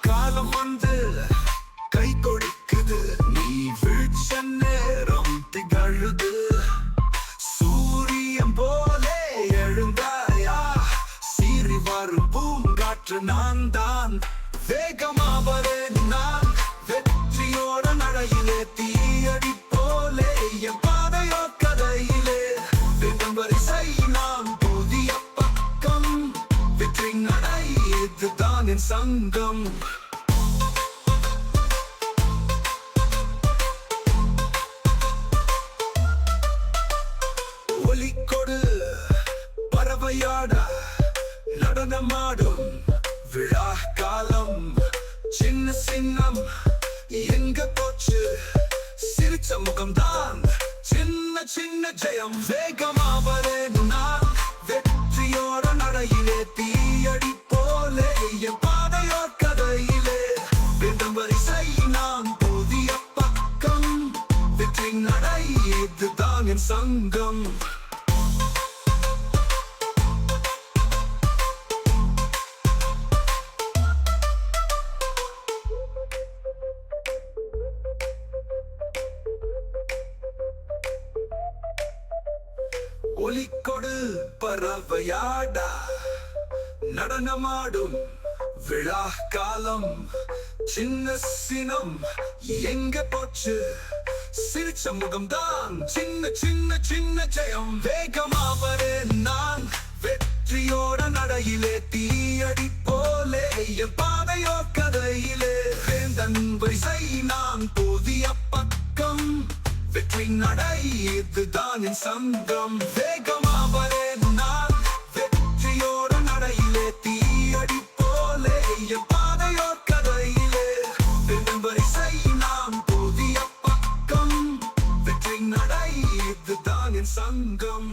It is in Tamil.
காலம் வந்து கை கொடுக்குது. நீ வீழ்ச்ச நேரம் திகழுது. சூரியன் போலே எழுந்தாயா? சீறி வரும் பூங்காற்று நான் தான் வேகமா வரேன் நான். வெற்றியோட நடையிலே தீயடி போலே. என் பாதையோ கதையிலே. தினம் வரிசை நான் வெற்றி நடை இதுதான் என் சங்கம். ஒலி கொடு பறவையாட நடனமாடும் விழா காலம். சின்ன சின்னம் எங்க போச்சு? சிரிச்ச முகம்தான். சின்ன சின்ன ஜெயம். வேகமா வரேன். போலே என் கதையிலே வேண்டும் வரிசை நான் புதிய பக்கம். நடை இதுதான் என் சங்கம். ஒலிக்கொடு பறவையாடா நடனமாடும் விழா காலம் சின்ன சினம் எங்க போச்சு? சிரிச்ச முகம்தான் சின்ன சின்ன சின்ன ஜெயம். வேகமா வரேன் நான் வெற்றியோட நடையிலே தீயடி போலே என் பாதையோ கதையிலே. வேந்தன் வரிசை நான் புதிய பக்கம். வெற்றி நடை இதுதான் என் சங்கம். வேகம் நடை இதுதான் என் சங்கம்.